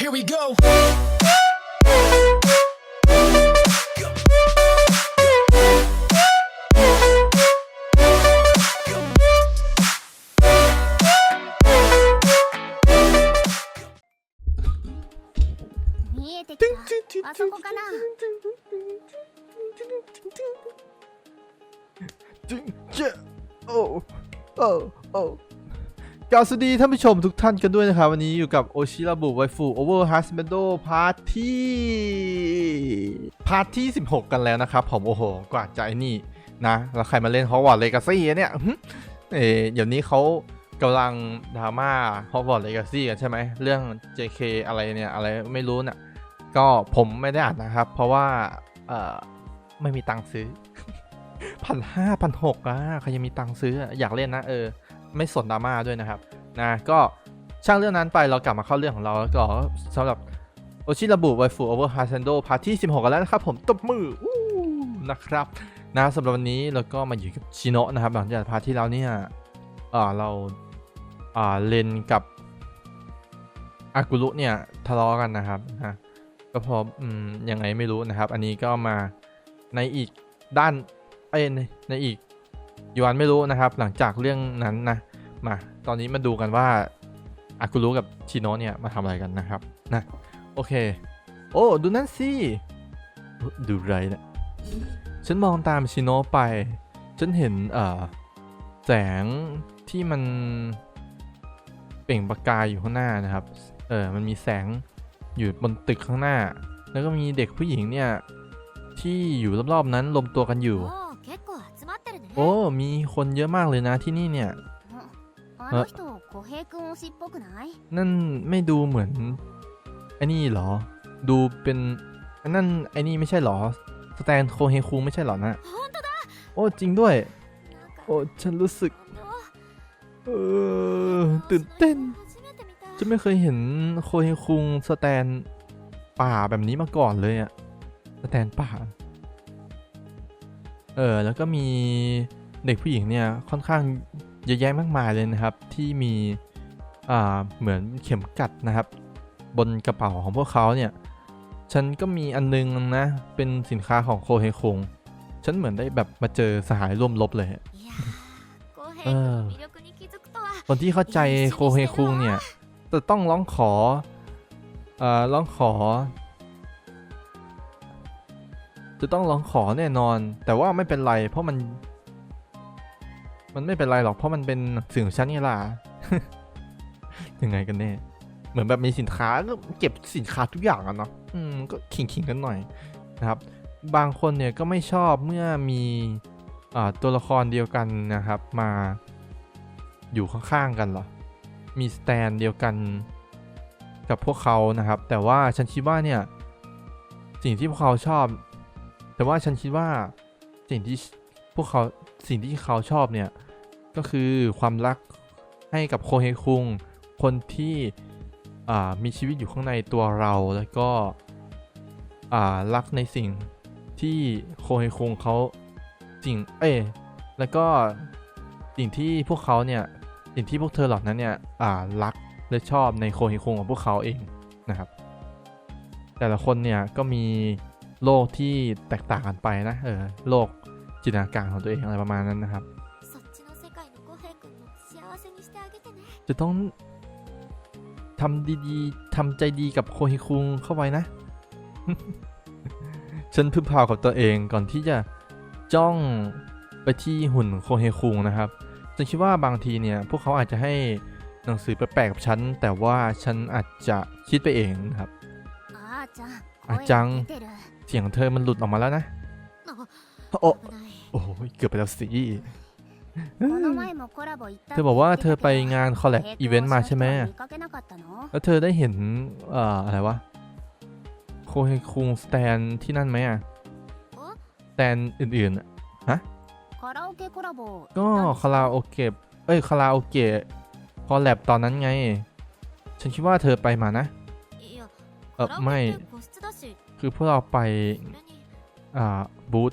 Here we go. Oh, oh, oh. กราสวัสดีท่านผู้ชมทุกท่านกันด้วยนะครับ วันนี้อยู่กับโอชิระบุไวฟูโอเวอร์ฮัสเบโดพาร์ทที่พาร์ทที่ 16 กันแล้วนะครับ ผมโอ้โห กว่าจะไอ้นี่นะ แล้วใครมาเล่นฮอกวอตส์เลกาซี่เนี่ยเอ๋เดี๋ยวนี้เขากำลังดราม่าฮอกวอตส์เลกาซี่กันใช่ไหม เรื่อง JK อะไรเนี่ย อะไรไม่รู้น่ะก็ผมไม่ได้อ่านนะครับ เพราะว่า เอ่อไม่มีตังค์ซื้อพันห้าพันหกอะใครยังมีตังค์ซื้ออยากเล่นนะเออ ไม่สนดราม่าด้วยนะครับนะก็ช่างเรื่องนั้นไปเรากลับมาเข้าเรื่องของเราแล้วก็สำหรับโอชิระบุไวฟูโอเวอร์ฮาร์เซนโดพาร์ทที่ 16 กันแล้วนะครับ ผมตบมืออนะครับนะสำหรับวันนี้เราก็มาอยู่กับชิโนะนะครับหลังจากพาร์ทที่แล้วเนี่ยอ่าเราอ่าเลนกับอากุรุเนี่ยทะเลาะกันนะครับนะก็พราะอืมยังไงไม่รู้นะครับ อันนี้ก็มาในอีกด้านเอ้ในในอีกยูอันไม่รู้นะครับ หลังจากเรื่องนั้นนะ มาตอนนี้มาดูกันว่าอากุรุกับชิโนะเนี่ยมาทำอะไรกันนะครับนะโอเค โอ้ดูนั่นสิดูไรเนะี่ยฉันมองตามชิโนะไป ฉันเห็นเอ่อแสงที่มันเปล่งประกายอยู่ข้างหน้านะครับ เออมันมีแสงอยู่บนตึกข้างหน้า แล้วก็มีเด็กผู้หญิงเนี่ยที่อยู่รอบๆนั้นรวมตัวกันอยู่ โอ้ มีคนเยอะมากเลยนะที่นี่เนี่ย あの人小平君推しっぽくない นั่นไม่ดูเหมือนไอ้นี่เหรอ ดูเป็นอันนั่นไอ้นี่ไม่ใช่เหรอ สแตนโคเฮคูไม่ใช่เหรอนะ 本当だ โอ้จริงด้วย なんか โอ้ฉันรู้สึก 本当 เออตื่นเต้น 初めて見た จะไม่เคยเห็นโคเฮคุงสแตนป่าแบบนี้มาก่อนเลยอะสแตนป่า เออแล้วก็มีเด็กผู้หญิงเนี่ยค่อนข้าง เยอะแยะมากมายเลยนะครับ ที่มีเหมือนเข็มกัดนะครับ บนกระเป๋าของพวกเขาเนี่ยฉันก็มีอันนึงนะ เป็นสินค้าของโคเฮคงฉันเหมือนได้แบบมาเจอสหายร่วมรบเลยคนที่เข้าใจโคเฮคุงเนี่ยจะต้องร้องขออ่าร้องขอ จะต้องร้องขอแน่นอน แต่ว่าไม่เป็นไร เพราะมัน มันไม่เป็นไรหรอกเพราะมันเป็นหนังสือของฉันไงล่ะยังไงกันแน่เหมือนแบบมีสินค้าก็เก็บสินค้าทุกอย่างอะเนาะอืมก็ขิงขิงๆกันหน่อยนะครับ บางคนเนี่ยก็ไม่ชอบเมื่อมีอ่าตัวละครเดียวกันนะครับมาอยู่ข้างๆกันหรอ มีสแตนเดียวกันกับพวกเขานะครับ แต่ว่าฉันคิดว่าเนี่ยสิ่งที่พวกเขาชอบ แต่ว่าฉันคิดว่าสิ่งที่ วกเขาสิ่งที่เขาชอบเนี่ย ก็คือความรักให้กับโคเฮคุง คนที่มีชีวิตอยู่ข้างในตัวเราแล้วก็รักในสิ่งที่โคเฮคุงเขาสิ่งเอ้แล้วก็สิ่งที่พวกเขาเนี่ยสิ่งที่พวกเธอเหล่านั้นเนี่ยรักและชอบในโคเฮคุงของพวกเขาเองนะครับ แต่ละคนเนี่ยก็มีโลกที่แตกต่างกันไปนะเออโลก จินตนาการของตัวเองอะไรประมาณนั้นนะครับ จะต้องทำดีๆทำใจดีกับโคฮิคุงเข้าไว้นะ ฉันพึ่งพาวกับตัวเองก่อนที่จะจ้องไปที่หุ่นโคเฮคุงนะครับฉันคิดว่าบางทีเนี่ย พวกเขาอาจจะให้หนังสือแปลกๆกับฉัน แต่ว่าฉันอาจจะคิดไปเองนะครับอาจัง เสียงเธอมันหลุดออกมาแล้วนะ โอ้ โอ้ยเกือบไปแล้วสิเธอบอกว่าเธอไปงานคอลแลบอีเวนต์มาใช่ไหมแล้วเธอได้เห็นเอ่ออะไรวะโคเฮคุงสแตนที่นั่นไหมอะสแตนอื่นๆฮะก็คาราโอเกะเอ้ยคาราโอเกะคอลแลบตอนนั้นไง ฉันคิดว่าเธอไปมานะ เออไม่ คือพวกเราไป อ่า บูธ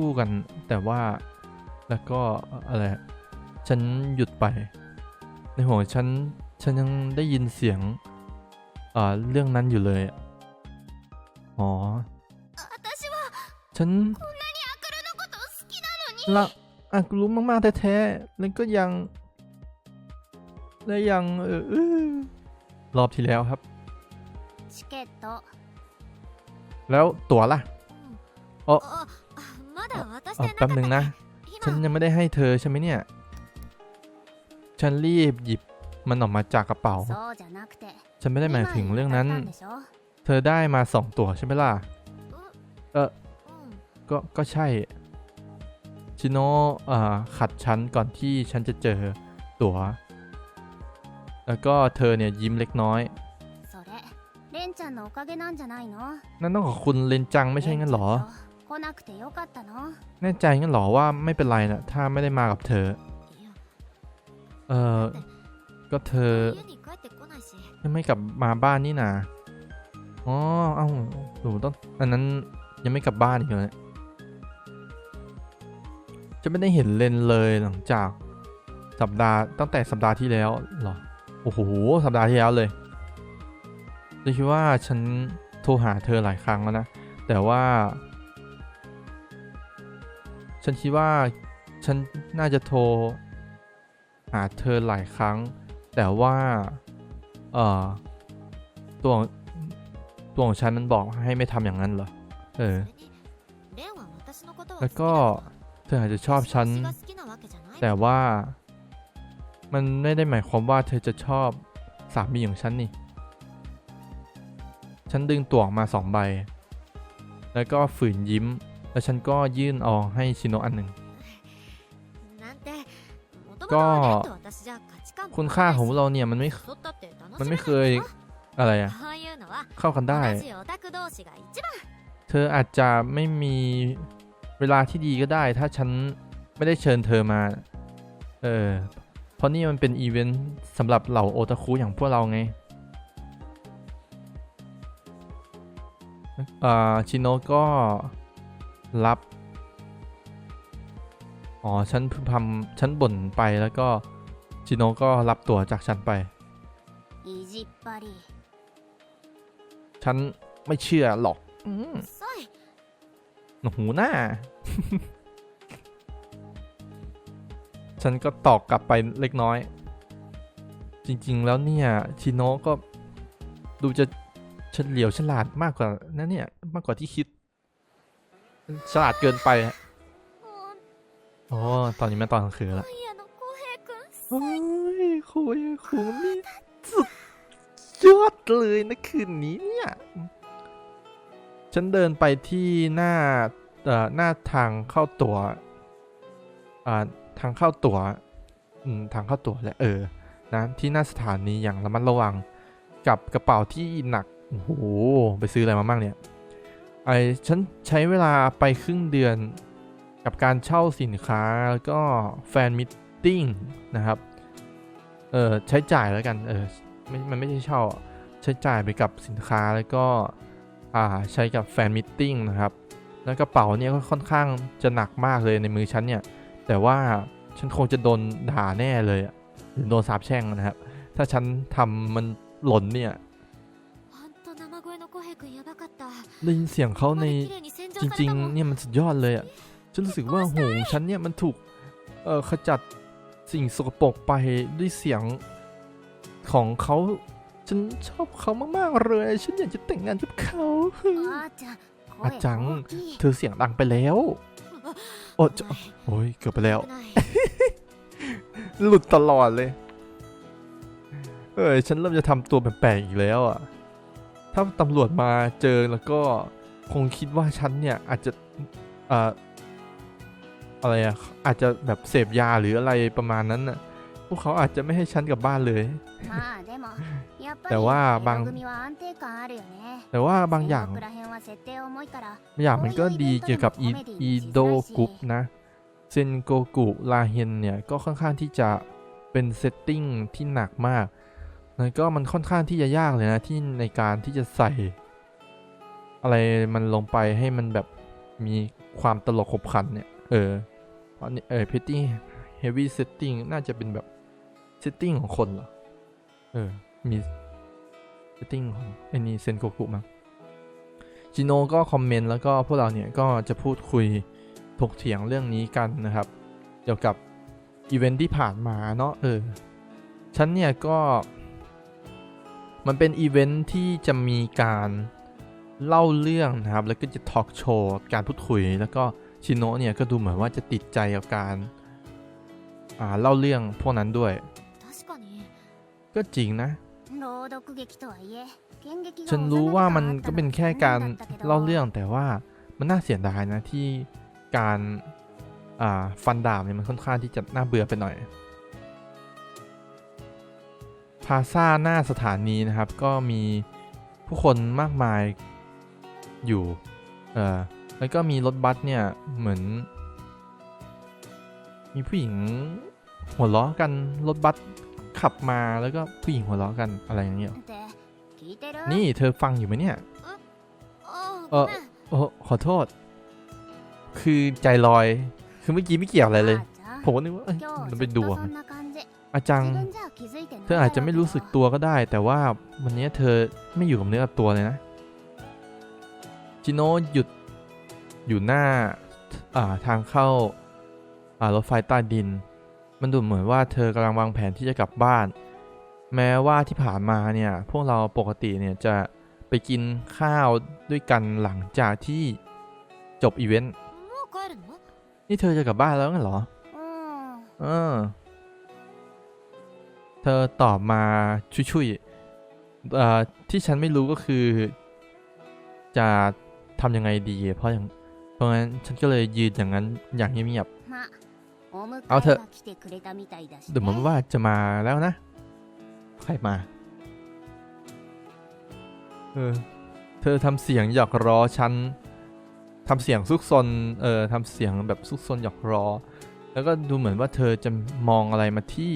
คู่กัน แต่ว่าแล้วก็อะไรฉันหยุดไป ในหัวฉันฉันยังได้ยินเสียงเอ่อเรื่องนั้นอยู่เลยอ๋อฉันละอักรู้มาก ๆ แท้ๆแล้วก็ยังและยังเออรอบที่แล้วครับ แล้วตั๋วล่ะอ๋อ เอแป๊บหนึ่งนะ ฉันยังไม่ได้ให้เธอใช่ไหมเนี่ย ฉันรีบหยิบมันออกมาจากกระเป๋า ฉันไม่ได้หมายถึงเรื่องนั้น เธอได้มาสองตั๋วใช่ไหมล่ะ เออก็ ก็ใช่ ชิโนะขัดฉันก่อนที่ฉันจะเจอตั๋ว แล้วก็เธอเนี่ยยิ้มเล็กน้อย นั่นต้องขอบคุณเลนจังไม่ใช่งั้นหรอ 来なくてよかったの แน่ใจงั้นเหรอว่าไม่เป็นไรนะถ้าไม่ได้มากับเธอ いや เออก็เธอ 家に帰ってこないし ยังไม่กลับมาบ้านนี่นาอ๋อ เอ้าหนูต้อง อันนั้นยังไม่กลับบ้านอีกเลยจะไม่ได้เห็นเลนเลยหลังจากสัปดาห์ตั้งแต่สัปดาห์ที่แล้วเหรอ โอ้โห สัปดาห์ที่แล้วเลยจะคิดว่าฉันโทรหาเธอหลายครั้งแล้วนะ แต่ว่า ฉันคิดว่าฉันน่าจะโทร หาเธอหลายครั้ง แต่ว่า เออตัวตัวของฉันมันบอกให้ไม่ทำอย่างนั้นเหรอ เออ แล้วก็เธออาจจะชอบฉัน แต่ว่ามันไม่ได้หมายความว่าเธอจะชอบสามีของฉันนี่ ฉันดึงตัวออวมาสองใบ แล้วก็ฝืนยิ้ม แล้วฉันก็ยื่นอองให้ชิโนะอันหนึ่ง ก็คุณค่าของพวกเราเนี่ยมันไม่ มันไม่เคยอะไรอะเข้ากันได้ เธออาจจะไม่มีเวลาที่ดีก็ได้ ถ้าฉันไม่ได้เชิญเธอมา เออ เพราะนี่มันเป็นอีเวนต์สำหรับเหล่าโอตาคุอย่างพวกเราไงอ่าชิโนะก็ รับอ๋อฉันพึมพำฉันบ่นไปแล้วก็จิโนก็รับตั๋วจากฉันไป ฉันไม่เชื่อหรอกหนูหูหน้า ฉันก็ตอบกลับไปเล็กน้อย จริง ๆ แล้วเนี่ยชิโนก็ดูจะเฉลียวฉลาดมากกว่านั้นเนี่ย มากกว่าที่คิด ฉลาดเกินไปฮะโอ้ตอนนี้มันตอนกลางคืนละโอ้ยคุยคุงนี่สุดยอดเลยนะคืนนี้เนี่ย ฉันเดินไปที่หน้าเอ่อหน้าทางเข้าตัวอ่าทางเข้าตัวอืมทางเข้าตั๋วและเออนะที่หน้าสถานีอย่างระมัดระวัง กับกระเป๋าที่หนักโอ้โหไปซื้ออะไรมาบ้างเนี่ย ไอฉันใช้เวลาไปครึ่งเดือนกับการเช่าสินค้าแล้วก็แฟนมิทติ้งนะครับ เออใช้จ่ายแล้วกันเออไม่มันไม่ใช่เช่าใช้จ่ายไปกับสินค้าแล้วก็อ่าใช้กับแฟนมิทติ้งนะครับ แล้วกระเป๋าเนี่ยก็ค่อนข้างจะหนักมากเลยในมือฉันเนี่ย แต่ว่าฉันคงจะโดนด่าแน่เลยอะหรือโดนสาปแช่งนะครับ ถ้าฉันทำมันหล่นเนี่ย ได้ยินเสียงเขาในจริง ๆ เนี่ยมันสุดยอดเลยอะ่ะฉันรู้สึกว่าหูฉันเนี่ยมันถูกเอ่อขจัดสิ่งสกปรกไปด้วยเสียงของเขาฉันชอบเขามากๆเลย ฉันอยากจะแต่งงานกับเขาอาจัง เธอเสียงดังไปแล้ว โอ้โอ้ยเกือบไปแล้ว หลุดตลอดเลย เออฉันเริ่มจะทำตัวแปลกๆอีกแล้วอะ ถ้าตำรวจมาเจอแล้วก็คงคิดว่าฉันเนี่ยอาจจะอ่อะไรอะอาจจะแบบเสพยาหรืออะไรประมาณนั้นน่ะ พวกเขาอาจจะไม่ให้ฉันกลับบ้านเลย แต่ว่าบางแต่ว่าบางอย่างบางอย่างมันก็ดีเกี่ยวกับอีโดกุปนะ เซนโกกุลาเฮนเนี่ย ก็ค่อนข้างที่จะเป็นเซตติ้งที่หนักมาก แล้วก็มันค่อนข้างที่จะยากเลยนะที่ในการที่จะใส่ อะไรมันลงไปให้มันแบบมีความตลกขบขันเนี่ย เออเพราะนี่เออพิตตี้เฮฟวี่เซตติ้งน่าจะเป็นแบบเซตติ้งของคนเหรอ เออ มีเซตตติ้งของไอ้นี่เซนโกกุมั้งจิโนก็คอมเมนต์แล้วก็พวกเราเนี่ยก็จะพูดคุยถกเถียงเรื่องนี้กันนะครับ เกี่ยวกับอีเวนท์ที่ผ่านมาเนาะเออฉันเนี่ยก็ มันเป็นอีเวนท์ที่จะมีการเล่าเรื่องนะครับ แล้วก็จะทอล์กโชว์การพูดคุย แล้วก็ชิโนะเนี่ยก็ดูเหมือนว่าจะติดใจกับการเล่าเรื่องพวกนั้นด้วย ก็จริงนะ ฉันรู้ว่ามันก็เป็นแค่การเล่าเรื่องแต่ว่ามันน่าเสียดายนะที่การฟันดาบเนี่ยมันค่อนข้างที่จะน่าเบื่อไปหน่อย พาซาหน้าสถานีนะครับ ก็มีผู้คนมากมายอยู่ เออแล้วก็มีรถบัสเนี่ยเหมือน มีผู้หญิงหัวล้อกันรถบัสขับมาแล้วก็ผู้หญิงหัวล้อกันอะไรอย่างเงี้ย นี่เธอฟังอยู่ไหมเนี่ย เออโอ้ขอโทษ คือใจลอย คือเมื่อกี้ไม่เกี่ยวอะไรเลย ผมก็นึกว่าเรนไปดูมัน อาจัง เธออาจจะไม่รู้สึกตัวก็ได้ แต่ว่าวันนี้เธอไม่อยู่กับเนื้อกับตัวเลยนะ จิโนหยุดอยู่หน้าทางเข้ารถไฟใต้ดิน มันดูเหมือนว่าเธอกำลังวางแผนที่จะกลับบ้าน แม้ว่าที่ผ่านมาเนี่ย พวกเราปกติเนี่ยจะไปกินข้าวด้วยกันหลังจากที่จบอีเวนต์ นี่เธอจะกลับบ้านแล้วงั้นเหรอ เออ ธอตอบมาชุยๆที่ฉันไม่รู้ก็คือ จะทำยังไงดี เพราะอย่างเพราะงั้นฉันก็เลยยืนอย่างนั้นอย่างเงียบๆเอาเถอะเดี๋ยวมันว่าจะมาแล้วนะ ใครมา เออ เธอทำเสียงหยอกล้อฉันทำเสียงซุกซน เออทำเสียงแบบซุกซนหยอกล้อ แล้วก็ดูเหมือนว่าเธอจะมองอะไรมาที่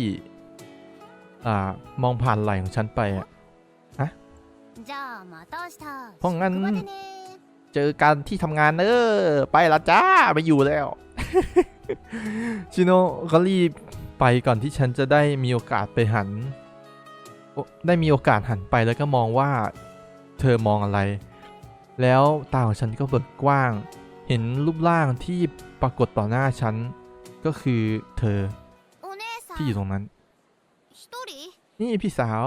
อ่ามองผ่านไหล่ของฉันไปอะะเพราะงั้น เจอกันที่ทำงานเออไปละจ้าไปอยู่แล้ว ชิโนก็รีบไปก่อนที่ฉันจะได้มีโอกาสไปหัน ได้มีโอกาสหันไปแล้วก็มองว่า เธอมองอะไร แล้วตาของฉันก็เบิกกว้าง เห็นรูปร่างที่ปรากฏต่อหน้าฉัน ก็คือเธอที่อยู่ตรงนั้น นี่พี่สาว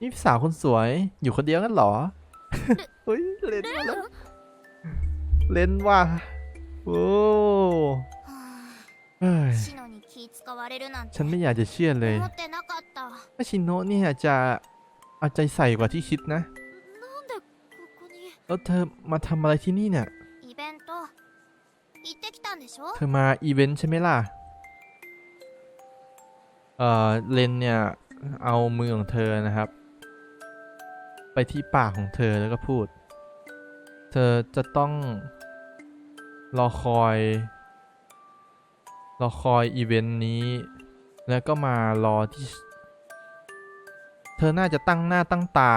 นี่พี่สาวคนสวย อยู่คนเดียวกันหรอเฮ้ยเลนเลนว่ะโอ้ฉันไม่อยากจะเชื่อเลยว่าชินโนะเนี่ยจะเอาใจใส่กว่าที่คิดนะ แล้วเธอมาทำอะไรที่นี่เนี่ย เธอมาอีเวนต์ใช่ไหมล่ะ เอ่อเลนเนี่ย เอามือของเธอนะครับ ไปที่ปากของเธอแล้วก็พูด เธอจะต้องรอคอยรอคอยอีเวนต์นี้ แล้วก็มารอที่ เธอน่าจะตั้งหน้าตั้งตา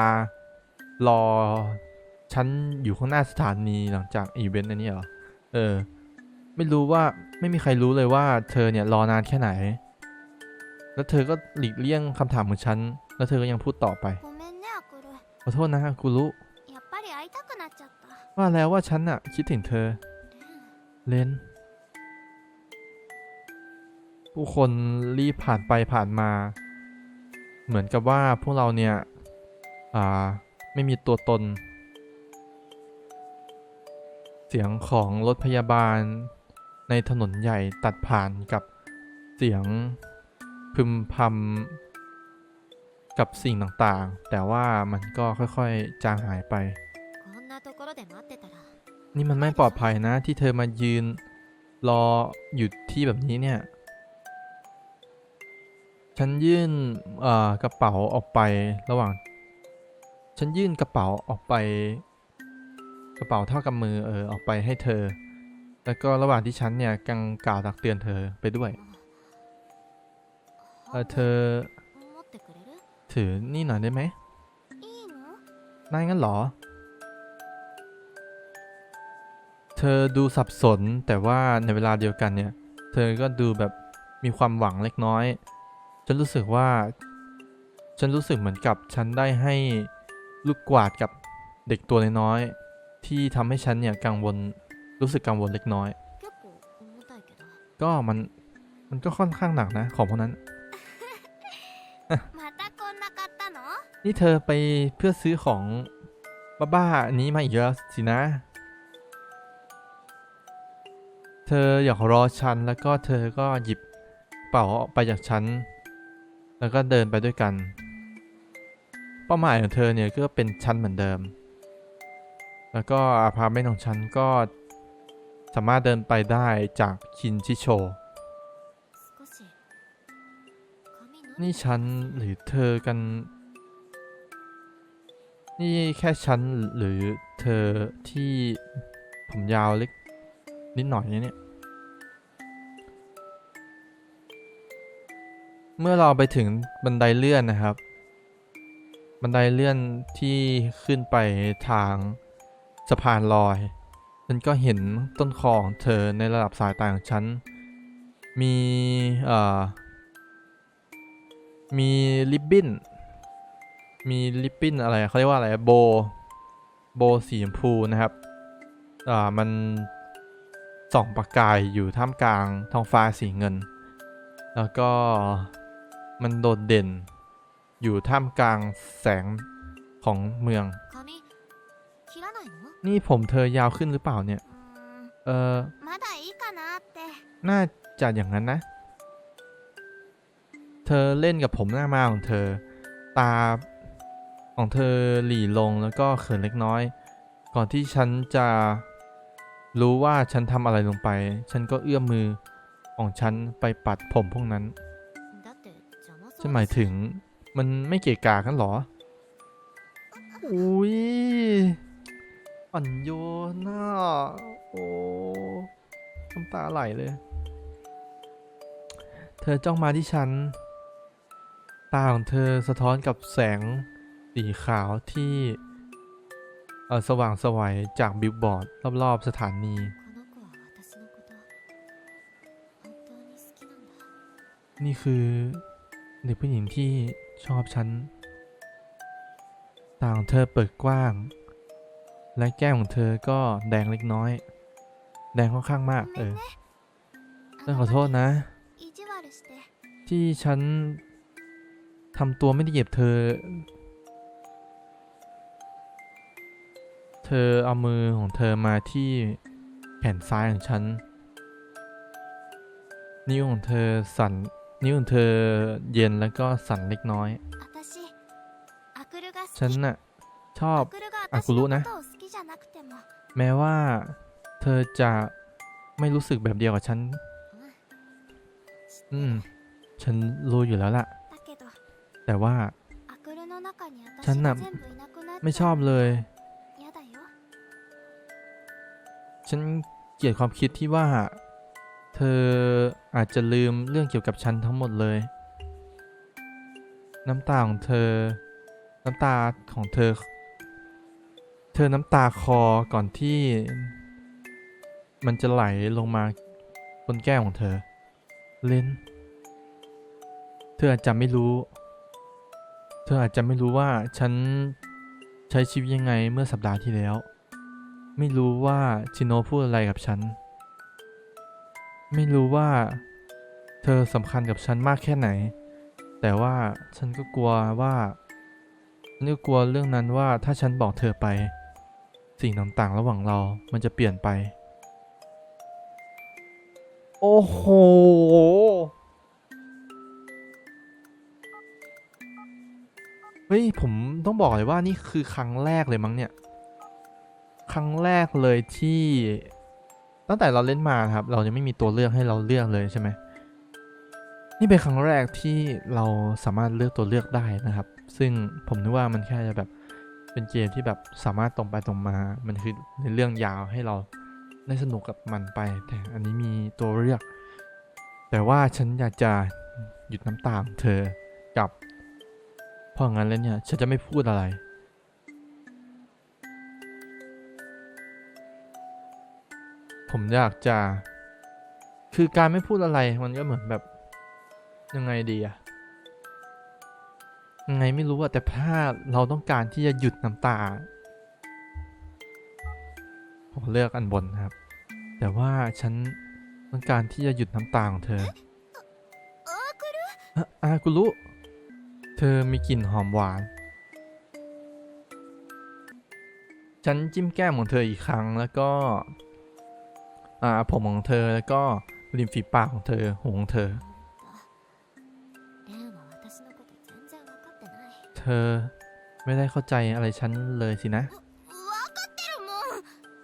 รอฉันอยู่ข้างหน้าสถานีหลังจากอีเวนต์อันนี้เหรอ เออ ไม่รู้ว่าไม่มีใครรู้เลยว่าเธอเนี่ยรอนานแค่ไหน แล้วเธอก็หลีกเลี่ยงคำถามของฉัน แล้วเธอก็ยังพูดต่อไป ขอโทษนะกูรุว่าแล้วว่าฉันอะคิดถึงเธอ เลนผู้คนรีบผ่านไปผ่านมา เหมือนกับว่าพวกเราเนี่ย อ่า ไม่มีตัวตน เสียงของรถพยาบาลในถนนใหญ่ตัดผ่านกับเสียง พึมพำกับสิ่งต่างๆ แต่ว่ามันก็ค่อยๆ จางหายไป นี่มันไม่ปลอดภัยนะที่เธอมายืน รออยู่ที่แบบนี้เนี่ย ฉันยื่นกระเป๋าออกไประหว่าง ฉันยื่นกระเป๋าออกไป กระเป๋าเท่ากับมือเออออกไปให้เธอ แล้วก็ระหว่างที่ฉันเนี่ยกังกล่าวตักเตือนเธอไปด้วย เออเธอ ถือนี่หน่อยได้ไหมนายงั้นเหรอ เธอดูสับสนแต่ว่าในเวลาเดียวกันเนี่ย เธอก็ดูแบบมีความหวังเล็กน้อย ฉันรู้สึกว่า ฉันรู้สึกเหมือนกับฉันได้ให้ลูกกวาดกับเด็กตัวน้อยๆที่ทำให้ฉันเนี่ยกังวลรู้สึกกังวลเล็กน้อย ก็มันมันก็ค่อนข้างหนักนะของพวกนั้น นี่เธอไปเพื่อซื้อของบ้าๆอันนี้มาอีกแล้วสินะ เธออยากรอฉันแล้วก็เธอก็หยิบเป๋าไปจากฉัน แล้วก็เดินไปด้วยกัน เป้าหมายของเธอเนี่ยก็เป็นฉันเหมือนเดิม แล้วก็อาพาเมนของฉันก็สามารถเดินไปได้จากคินชิโช นี่ฉันหรือเธอกัน นี่แค่ฉันหรือเธอที่ผมยาวเล็กนิดหน่อยเนี่ย เมื่อเราไปถึงบันไดเลื่อนนะครับ บันไดเลื่อนที่ขึ้นไปทางสะพานลอย ฉันก็เห็นต้นคอของเธอในระดับสายตาของฉัน มีเอ่อมี ริบบิ้น มีลิปปิ้นอะไรเขาเรียกว่าอะไรโบโบสีชมพูนะครับอ่ามันส่องประกายอยู่ท่ามกลางทองฟ้าสีเงิน แล้วก็มันโดดเด่น อยู่ท่ามกลางแสงของเมือง นี่ผมเธอยาวขึ้นหรือเปล่าเนี่ย เออน่าจะอย่างนั้นนะ เธอเล่นกับผมหน้ามาของเธอ ตา ของเธอหลีลงแล้วก็เขินเล็กน้อย ก่อนที่ฉันจะรู้ว่าฉันทำอะไรลงไป ฉันก็เอื้อมมือของฉันไปปัดผมพวกนั้นฉันหมายถึงมันไม่เกะกากันหรอ อุ้ยอ่อนโยนน่ะโอ้น้ำตาไหลเลย เธอจ้องมาที่ฉัน ตาของเธอสะท้อนกับแสง สีขาวที่สว่างสวัยจากบิลบอร์ดรอบๆสถานี นี่คือเด็กผู้หญิงที่ชอบฉัน ตาของเธอเปิดกว้าง และแก้มของเธอก็แดงเล็กน้อย แดงค่อนข้างมากเออต้องขอโทษนะ ที่ฉันทำตัวไม่ได้เหยียบเธอ เธอเอามือของเธอมาที่แขนซ้ายของฉัน นิ้วของเธอสั่น นิ้วของเธอเย็นแล้วก็สั่นเล็กน้อย ฉันน่ะชอบอากุรุนะ แม้ว่าเธอจะไม่รู้สึกแบบเดียวกับฉัน อืม ฉันรู้อยู่แล้วล่ะ แต่ว่า ฉันน่ะไม่ชอบเลย ฉันเกลียดความคิดที่ว่า เธออาจจะลืมเรื่องเกี่ยวกับฉันทั้งหมดเลย น้ำตาของเธอ น้ำตาของเธอ เธอน้ำตาคอก่อนที่ มันจะไหลลงมาบนแก้มของเธอ เลนเธออาจจะไม่รู้ เธออาจจะไม่รู้ว่าฉันใช้ชีวิตยังไงเมื่อสัปดาห์ที่แล้ว ไม่รู้ว่าชิโนพูดอะไรกับฉัน ไม่รู้ว่า เธอสำคัญกับฉันมากแค่ไหน แต่ว่าฉันก็กลัวว่าฉันก็กลัวเรื่องนั้นว่าถ้าฉันบอกเธอไป สิ่งต่างๆระหว่างเรา มันจะเปลี่ยนไป โอ้โหเฮ้ยผมต้องบอกเลยว่านี่คือครั้งแรกเลยมั้งเนี่ย ครั้งแรกเลยที่ตั้งแต่เราเล่นมาครับ เราจะไม่มีตัวเลือกให้เราเลือกเลยใช่ไหมนี่เป็นครั้งแรกที่เราสามารถเลือกตัวเลือกได้นะครับ ซึ่งผมนึกว่ามันแค่จะแบบเป็นเกมที่แบบสามารถตรงไปตรงมา มันคือในเรื่องยาวให้เราได้สนุกกับมันไป แต่อันนี้มีตัวเลือก แต่ว่าฉันอยากจะหยุดน้ำตาของเธอกับเพราะงั้นแล้วเนี่ยฉันจะไม่พูดอะไร ผมอยากจะ คือการไม่พูดอะไรมันก็เหมือนแบบ ยังไงดีอะยังไงไม่รู้อะแต่ถ้าเราต้องการที่จะหยุดน้ำตา ผมเลือกอันบนครับ แต่ว่าฉันต้องการที่จะหยุดน้ำตาของเธออากุลุเธอมีกลิ่นหอมหวาน ฉันจิ้มแก้มของเธออีกครั้งแล้วก็ อ่าผมของเธอแล้วก็ริมฝีปากของเธอหูของเธอ เธอไม่ได้เข้าใจอะไรฉันเลยสินะ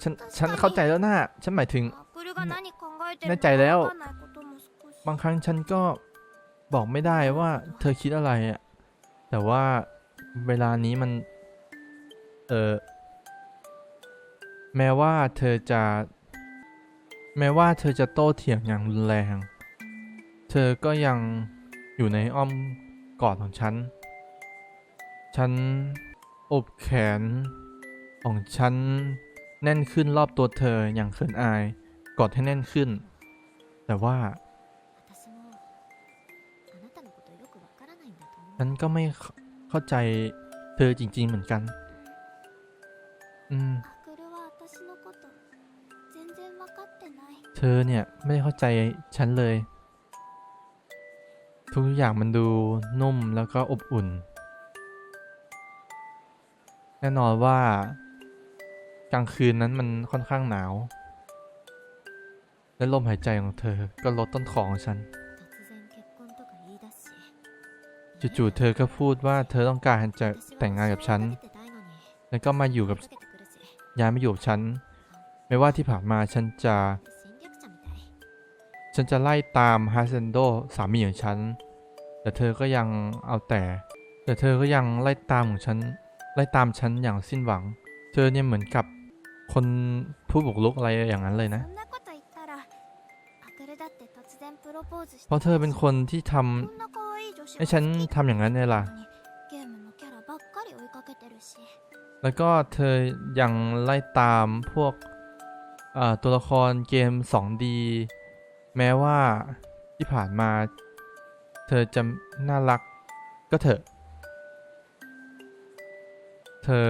ฉันฉันเข้าใจแล้วนะฉันหมายถึงแน่ใจแล้ว บางครั้งฉันก็บอกไม่ได้ว่าเธอคิดอะไรแต่ว่าเวลานี้มัน เออแม้ว่าเธอจะ แม้ว่าเธอจะโต้เถียงอย่างรุนแรง เธอก็ยังอยู่ในอ้อมกอดของฉัน ฉันอบแขนของฉันแน่นขึ้นรอบตัวเธออย่างเขินอาย กอดให้แน่นขึ้น แต่ว่า ฉันก็ไม่เข้าใจเธอจริง ๆ เหมือนกัน อืม เธอเนี่ย ไม่ได้เข้าใจฉันเลย ทุกอย่างมันดูนุ่มแล้วก็อบอุ่น แน่นอนว่ากลางคืนนั้นมันค่อนข้างหนาว และลมหายใจของเธอก็ลดต้นของฉันจู่ๆเธอก็พูดว่าเธอต้องการจะแต่งงานกับฉัน แล้วก็มาอยู่กับย้ายมาอยู่กับฉัน ไม่ว่าที่ผ่านมาฉันจะ ฉันจะไล่ตามฮาเซนโดสามีของฉัน แต่เธอก็ยังเอาแต่ แต่เธอก็ยังไล่ตามของฉัน ไล่ตามฉันอย่างสิ้นหวัง เธอเนี่ยเหมือนกับคนผู้บุกลุกอะไรอย่างนั้นเลยนะ เพราะเธอเป็นคนที่ทำให้ฉันทำอย่างนั้นเลยล่ะ แล้วก็เธอยังไล่ตามพวก ตัวละครเกม 2D แม้ว่าที่ผ่านมา เธอจะน่ารักก็เถอะ เธอ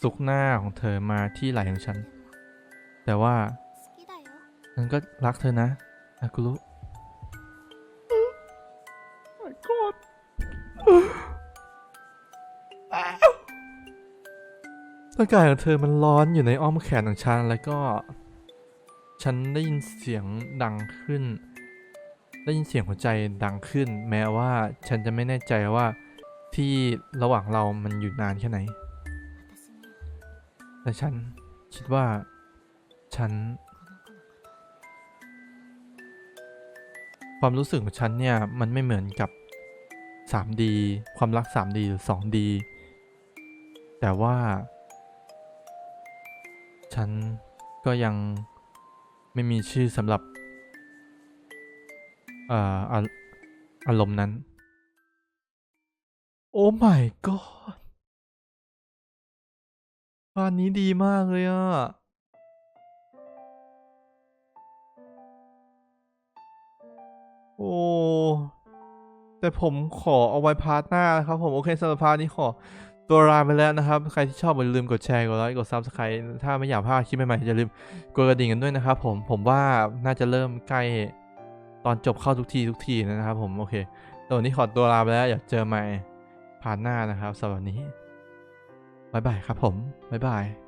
ซุกหน้าของเธอมาที่ไหล่ของฉัน แต่ว่าฉันก็รักเธอนะอากุรุกร่างกายของเธอมันร้อนอยู่ในอ้อมแขนของฉันแล้วก็ ฉันได้ยินเสียงดังขึ้น ได้ยินเสียงหัวใจดังขึ้น แม้ว่าฉันจะไม่แน่ใจว่าที่ระหว่างเรามันอยู่นานแค่ไหน แต่ฉันคิดว่าฉัน ความรู้สึกของฉันเนี่ยมันไม่เหมือนกับ 3D ความรัก 3D หรือ 2D แต่ว่า ฉันก็ยัง ไม่มีชื่อสำหรับอ่อาอารมณ์นั้น โอ้ my god บ้านนี้ดีมากเลยอะโอ้ แต่ผมขอเอาไว้พาร์ทหน้านะครับผม โอเคสำหรับพาร์ทนี้ขอ ตัวลาไปแล้วนะครับ ใครที่ชอบอย่าลืมกดแชร์กดไลค์กดซับสไครต์ถ้าไม่อยากพลาดคลิปใหม่ๆอย่าลืมกดกระดิ่งกันด้วยนะครับผมผมว่าน่าจะเริ่มใกล้ตอนจบเข้าทุกทีทุกทีนะครับผมโอเคตวันนี้ขอตัวลาไปแล้วอยากเจอใหม่ผ่านหน้านะครับสำหรับวันนี้บายบายครับผมบายบาย